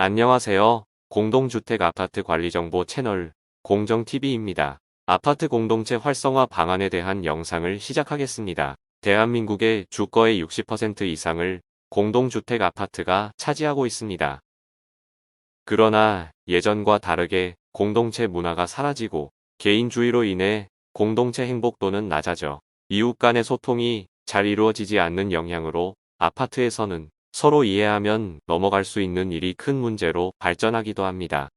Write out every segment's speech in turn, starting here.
안녕하세요. 공동주택 아파트 관리 정보 채널 공정TV입니다. 아파트 공동체 활성화 방안에 대한 영상을 시작하겠습니다. 대한민국의 주거의 60% 이상을 공동주택 아파트가 차지하고 있습니다. 그러나 예전과 다르게 공동체 문화가 사라지고 개인주의로 인해 공동체 행복도는 낮아져 이웃 간의 소통이 잘 이루어지지 않는 영향으로 아파트에서는 서로 이해하면 넘어갈 수 있는 일이 큰 문제로 발전하기도 합니다.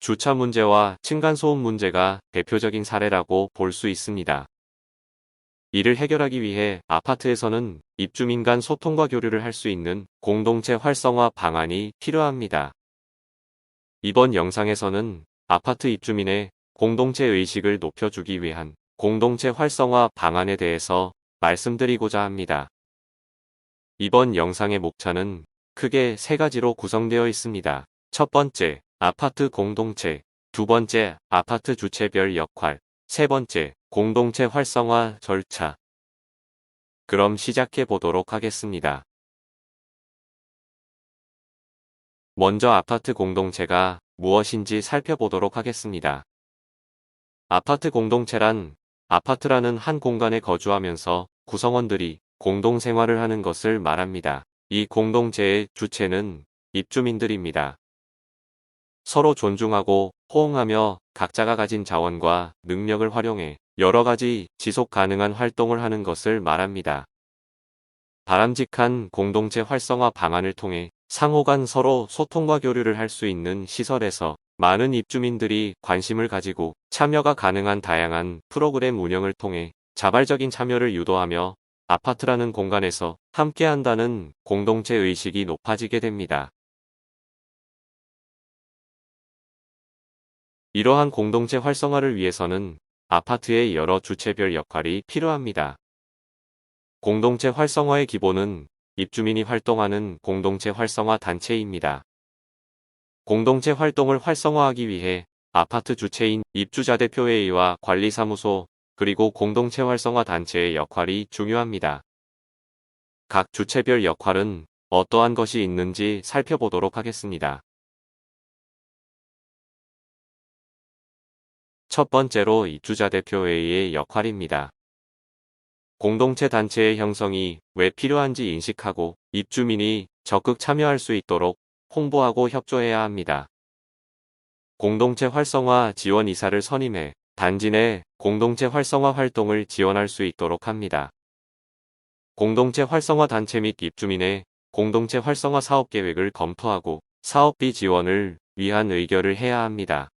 주차 문제와 층간소음 문제가 대표적인 사례라고 볼 수 있습니다. 이를 해결하기 위해 아파트에서는 입주민 간 소통과 교류를 할 수 있는 공동체 활성화 방안이 필요합니다. 이번 영상에서는 아파트 입주민의 공동체 의식을 높여주기 위한 공동체 활성화 방안에 대해서 말씀드리고자 합니다. 이번 영상의 목차는 크게 세 가지로 구성되어 있습니다. 첫 번째, 아파트 공동체. 두 번째, 아파트 주체별 역할. 세 번째, 공동체 활성화 절차. 그럼 시작해 보도록 하겠습니다. 먼저 아파트 공동체가 무엇인지 살펴보도록 하겠습니다. 아파트 공동체란 아파트라는 한 공간에 거주하면서 구성원들이 공동생활을 하는 것을 말합니다. 이 공동체의 주체는 입주민들입니다. 서로 존중하고 호응하며 각자가 가진 자원과 능력을 활용해 여러 가지 지속 가능한 활동을 하는 것을 말합니다. 바람직한 공동체 활성화 방안을 통해 상호 간 서로 소통과 교류를 할 수 있는 시설에서 많은 입주민들이 관심을 가지고 참여가 가능한 다양한 프로그램 운영을 통해 자발적인 참여를 유도하며 아파트라는 공간에서 함께한다는 공동체 의식이 높아지게 됩니다. 이러한 공동체 활성화를 위해서는 아파트의 여러 주체별 역할이 필요합니다. 공동체 활성화의 기본은 입주민이 활동하는 공동체 활성화 단체입니다. 공동체 활동을 활성화하기 위해 아파트 주체인 입주자 대표회의와 관리사무소, 그리고 공동체 활성화 단체의 역할이 중요합니다. 각 주체별 역할은 어떠한 것이 있는지 살펴보도록 하겠습니다. 첫 번째로 입주자 대표회의의 역할입니다. 공동체 단체의 형성이 왜 필요한지 인식하고 입주민이 적극 참여할 수 있도록 홍보하고 협조해야 합니다. 공동체 활성화 지원 이사를 선임해 단지 내 공동체 활성화 활동을 지원할 수 있도록 합니다. 공동체 활성화 단체 및 입주민의 공동체 활성화 사업 계획을 검토하고 사업비 지원을 위한 의결을 해야 합니다.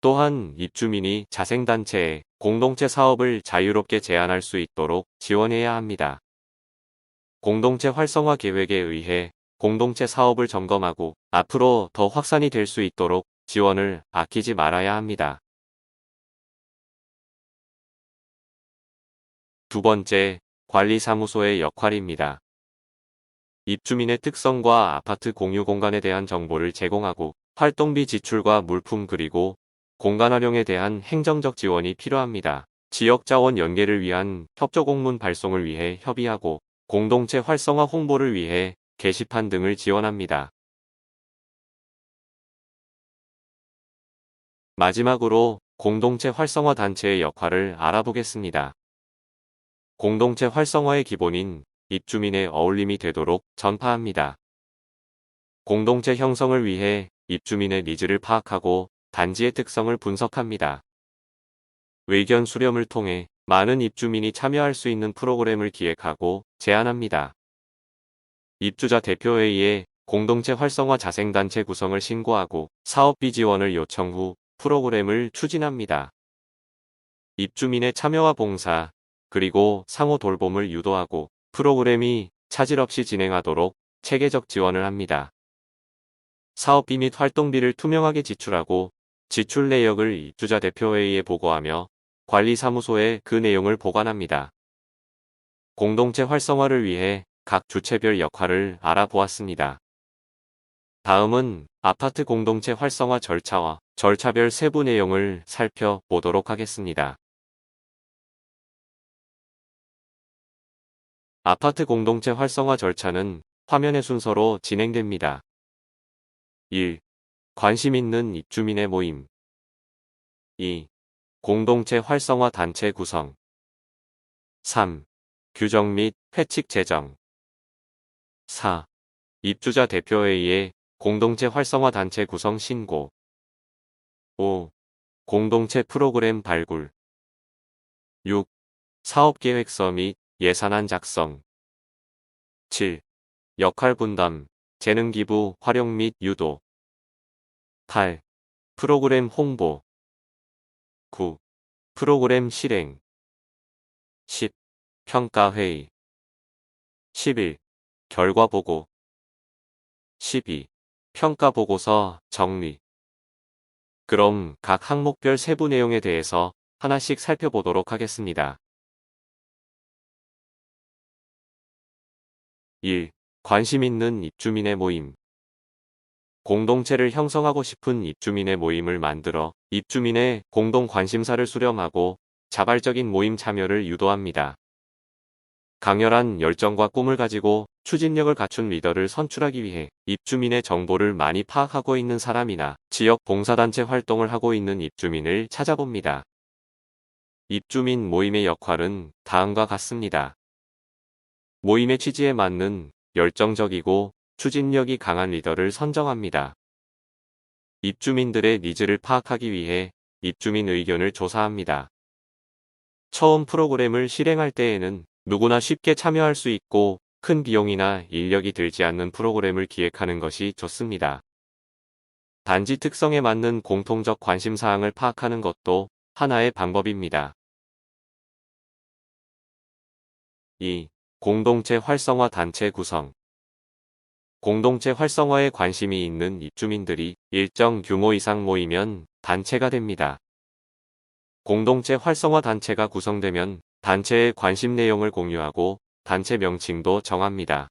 또한 입주민이 자생단체에 공동체 사업을 자유롭게 제안할 수 있도록 지원해야 합니다. 공동체 활성화 계획에 의해 공동체 사업을 점검하고 앞으로 더 확산이 될 수 있도록 지원을 아끼지 말아야 합니다. 두 번째, 관리사무소의 역할입니다. 입주민의 특성과 아파트 공유 공간에 대한 정보를 제공하고 활동비 지출과 물품 그리고 공간 활용에 대한 행정적 지원이 필요합니다. 지역자원 연계를 위한 협조공문 발송을 위해 협의하고 공동체 활성화 홍보를 위해 게시판 등을 지원합니다. 마지막으로 공동체 활성화 단체의 역할을 알아보겠습니다. 공동체 활성화의 기본인 입주민의 어울림이 되도록 전파합니다. 공동체 형성을 위해 입주민의 니즈를 파악하고 단지의 특성을 분석합니다. 의견 수렴을 통해 많은 입주민이 참여할 수 있는 프로그램을 기획하고 제안합니다. 입주자 대표회의에 공동체 활성화 자생단체 구성을 신고하고 사업비 지원을 요청 후 프로그램을 추진합니다. 입주민의 참여와 봉사, 그리고 상호 돌봄을 유도하고 프로그램이 차질 없이 진행하도록 체계적 지원을 합니다. 사업비 및 활동비를 투명하게 지출하고 지출 내역을 입주자 대표회의에 보고하며 관리사무소에 그 내용을 보관합니다. 공동체 활성화를 위해 각 주체별 역할을 알아보았습니다. 다음은 아파트 공동체 활성화 절차와 절차별 세부 내용을 살펴보도록 하겠습니다. 아파트 공동체 활성화 절차는 화면의 순서로 진행됩니다. 1. 관심 있는 입주민의 모임 2. 공동체 활성화 단체 구성 3. 규정 및 회칙 제정 4. 입주자 대표회의에 공동체 활성화 단체 구성 신고 5. 공동체 프로그램 발굴 6. 사업계획서 및 예산안 작성 7. 역할 분담, 재능 기부 활용 및 유도 8. 프로그램 홍보 9. 프로그램 실행 10. 평가회의 11. 결과 보고 12. 평가 보고서 정리 그럼 각 항목별 세부 내용에 대해서 하나씩 살펴보도록 하겠습니다. 1. 관심 있는 입주민의 모임 공동체를 형성하고 싶은 입주민의 모임을 만들어 입주민의 공동 관심사를 수렴하고 자발적인 모임 참여를 유도합니다. 강렬한 열정과 꿈을 가지고 추진력을 갖춘 리더를 선출하기 위해 입주민의 정보를 많이 파악하고 있는 사람이나 지역 봉사단체 활동을 하고 있는 입주민을 찾아봅니다. 입주민 모임의 역할은 다음과 같습니다. 모임의 취지에 맞는 열정적이고 추진력이 강한 리더를 선정합니다. 입주민들의 니즈를 파악하기 위해 입주민 의견을 조사합니다. 처음 프로그램을 실행할 때에는 누구나 쉽게 참여할 수 있고 큰 비용이나 인력이 들지 않는 프로그램을 기획하는 것이 좋습니다. 단지 특성에 맞는 공통적 관심사항을 파악하는 것도 하나의 방법입니다. 2. 공동체 활성화 단체 구성 공동체 활성화에 관심이 있는 입주민들이 일정 규모 이상 모이면 단체가 됩니다. 공동체 활성화 단체가 구성되면 단체의 관심 내용을 공유하고 단체 명칭도 정합니다.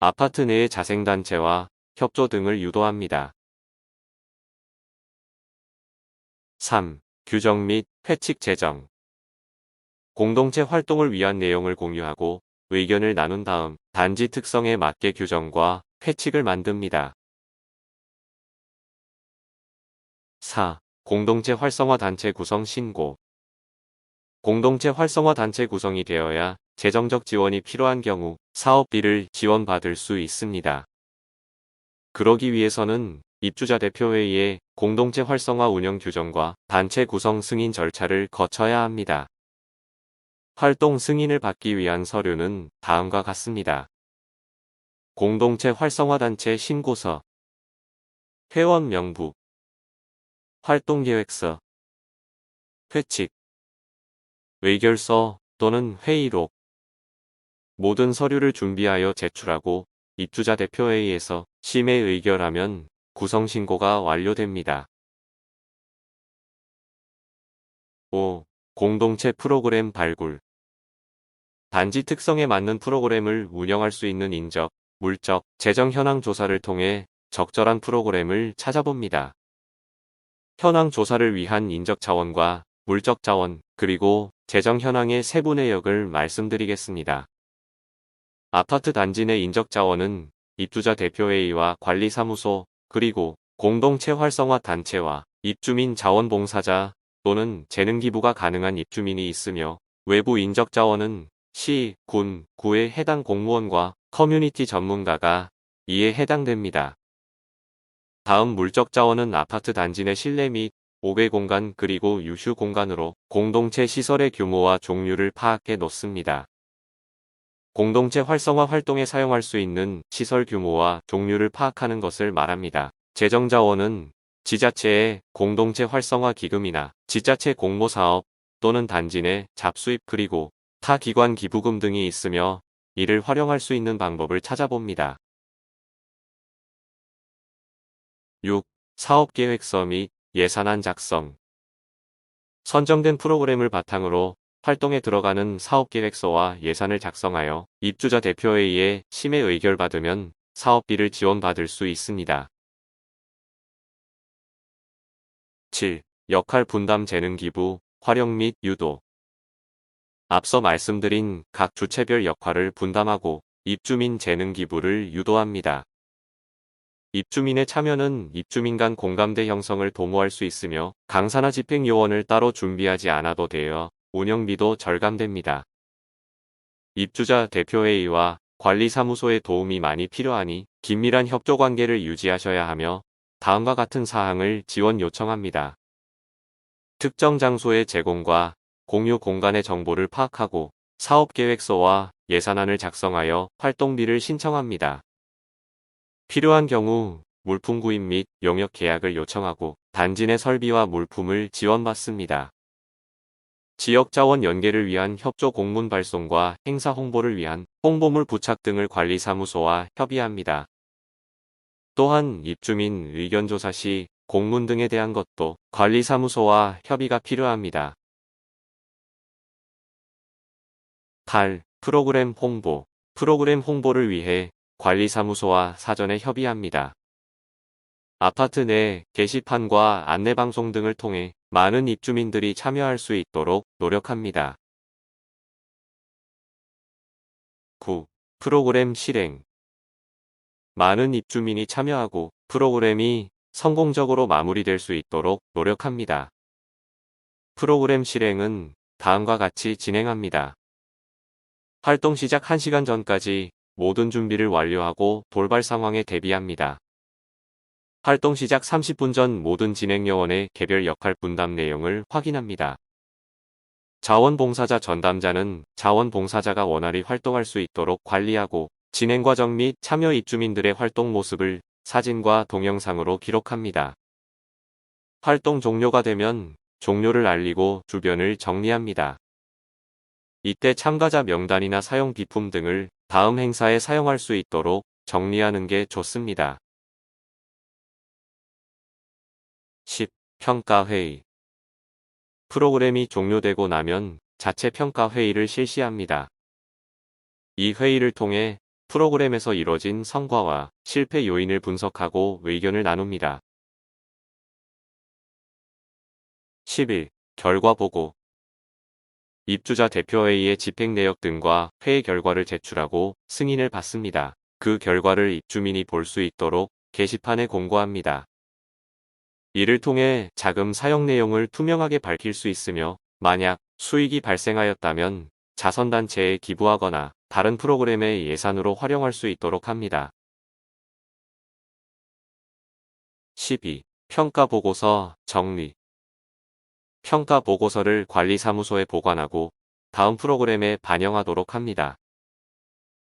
아파트 내의 자생단체와 협조 등을 유도합니다. 3. 규정 및 회칙 제정 공동체 활동을 위한 내용을 공유하고 의견을 나눈 다음 단지 특성에 맞게 규정과 회칙을 만듭니다. 4. 공동체 활성화 단체 구성 신고 공동체 활성화 단체 구성이 되어야 재정적 지원이 필요한 경우 사업비를 지원받을 수 있습니다. 그러기 위해서는 입주자 대표회의에 공동체 활성화 운영 규정과 단체 구성 승인 절차를 거쳐야 합니다. 활동 승인을 받기 위한 서류는 다음과 같습니다. 공동체 활성화 단체 신고서 회원 명부 활동계획서 회칙 의결서 또는 회의록 모든 서류를 준비하여 제출하고 입주자 대표회의에서 심의 의결하면 구성신고가 완료됩니다. 5. 공동체 프로그램 발굴 단지 특성에 맞는 프로그램을 운영할 수 있는 인적, 물적, 재정 현황 조사를 통해 적절한 프로그램을 찾아봅니다. 현황 조사를 위한 인적 자원과 물적 자원, 그리고 재정 현황의 세부 내역을 말씀드리겠습니다. 아파트 단지 내 인적 자원은 입주자 대표회의와 관리사무소, 그리고 공동체 활성화 단체와 입주민 자원봉사자 또는 재능기부가 가능한 입주민이 있으며 외부 인적 자원은 시, 군, 구의 해당 공무원과 커뮤니티 전문가가 이에 해당됩니다. 다음 물적 자원은 아파트 단지 내 실내 및 5배 공간 그리고 유휴 공간으로 공동체 시설의 규모와 종류를 파악해 놓습니다. 공동체 활성화 활동에 사용할 수 있는 시설 규모와 종류를 파악하는 것을 말합니다. 재정 자원은 지자체의 공동체 활성화 기금이나 지자체 공모 사업 또는 단지 내 잡수입 그리고 타 기관 기부금 등이 있으며 이를 활용할 수 있는 방법을 찾아봅니다. 6. 사업계획서 및 예산안 작성 선정된 프로그램을 바탕으로 활동에 들어가는 사업계획서와 예산을 작성하여 입주자 대표회의에 심의 의결 받으면 사업비를 지원받을 수 있습니다. 7. 역할 분담 재능 기부, 활용 및 유도 앞서 말씀드린 각 주체별 역할을 분담하고 입주민 재능 기부를 유도합니다. 입주민의 참여는 입주민 간 공감대 형성을 도모할 수 있으며 강사나 집행요원을 따로 준비하지 않아도 되어 운영비도 절감됩니다. 입주자 대표회의와 관리사무소의 도움이 많이 필요하니 긴밀한 협조 관계를 유지하셔야 하며 다음과 같은 사항을 지원 요청합니다. 특정 장소의 제공과 공유 공간의 정보를 파악하고 사업계획서와 예산안을 작성하여 활동비를 신청합니다. 필요한 경우 물품 구입 및 용역 계약을 요청하고 단지 내 설비와 물품을 지원받습니다. 지역 자원 연계를 위한 협조 공문 발송과 행사 홍보를 위한 홍보물 부착 등을 관리사무소와 협의합니다. 또한 입주민 의견조사 시 공문 등에 대한 것도 관리사무소와 협의가 필요합니다. 8. 프로그램 홍보 프로그램 홍보를 위해 관리사무소와 사전에 협의합니다. 아파트 내 게시판과 안내방송 등을 통해 많은 입주민들이 참여할 수 있도록 노력합니다. 9. 프로그램 실행 많은 입주민이 참여하고 프로그램이 성공적으로 마무리될 수 있도록 노력합니다. 프로그램 실행은 다음과 같이 진행합니다. 활동 시작 1시간 전까지 모든 준비를 완료하고 돌발 상황에 대비합니다. 활동 시작 30분 전 모든 진행 요원의 개별 역할 분담 내용을 확인합니다. 자원봉사자 전담자는 자원봉사자가 원활히 활동할 수 있도록 관리하고 진행 과정 및 참여 입주민들의 활동 모습을 사진과 동영상으로 기록합니다. 활동 종료가 되면 종료를 알리고 주변을 정리합니다. 이때 참가자 명단이나 사용 비품 등을 다음 행사에 사용할 수 있도록 정리하는 게 좋습니다. 10. 평가회의 프로그램이 종료되고 나면 자체 평가회의를 실시합니다. 이 회의를 통해 프로그램에서 이뤄진 성과와 실패 요인을 분석하고 의견을 나눕니다. 11. 결과 보고 입주자 대표회의의 집행 내역 등과 회의 결과를 제출하고 승인을 받습니다. 그 결과를 입주민이 볼 수 있도록 게시판에 공고합니다. 이를 통해 자금 사용 내용을 투명하게 밝힐 수 있으며 만약 수익이 발생하였다면 자선단체에 기부하거나 다른 프로그램의 예산으로 활용할 수 있도록 합니다. 12. 평가 보고서 정리 평가 보고서를 관리사무소에 보관하고 다음 프로그램에 반영하도록 합니다.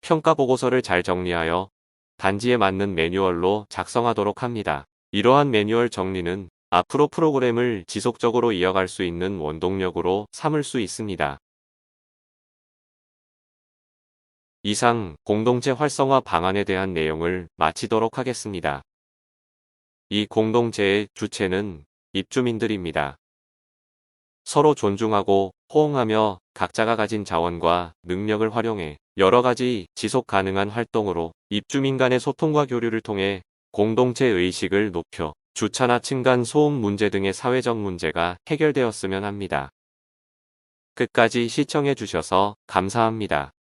평가 보고서를 잘 정리하여 단지에 맞는 매뉴얼로 작성하도록 합니다. 이러한 매뉴얼 정리는 앞으로 프로그램을 지속적으로 이어갈 수 있는 원동력으로 삼을 수 있습니다. 이상 공동체 활성화 방안에 대한 내용을 마치도록 하겠습니다. 이 공동체의 주체는 입주민들입니다. 서로 존중하고 호응하며 각자가 가진 자원과 능력을 활용해 여러 가지 지속 가능한 활동으로 입주민 간의 소통과 교류를 통해 공동체 의식을 높여 주차나 층간 소음 문제 등의 사회적 문제가 해결되었으면 합니다. 끝까지 시청해 주셔서 감사합니다.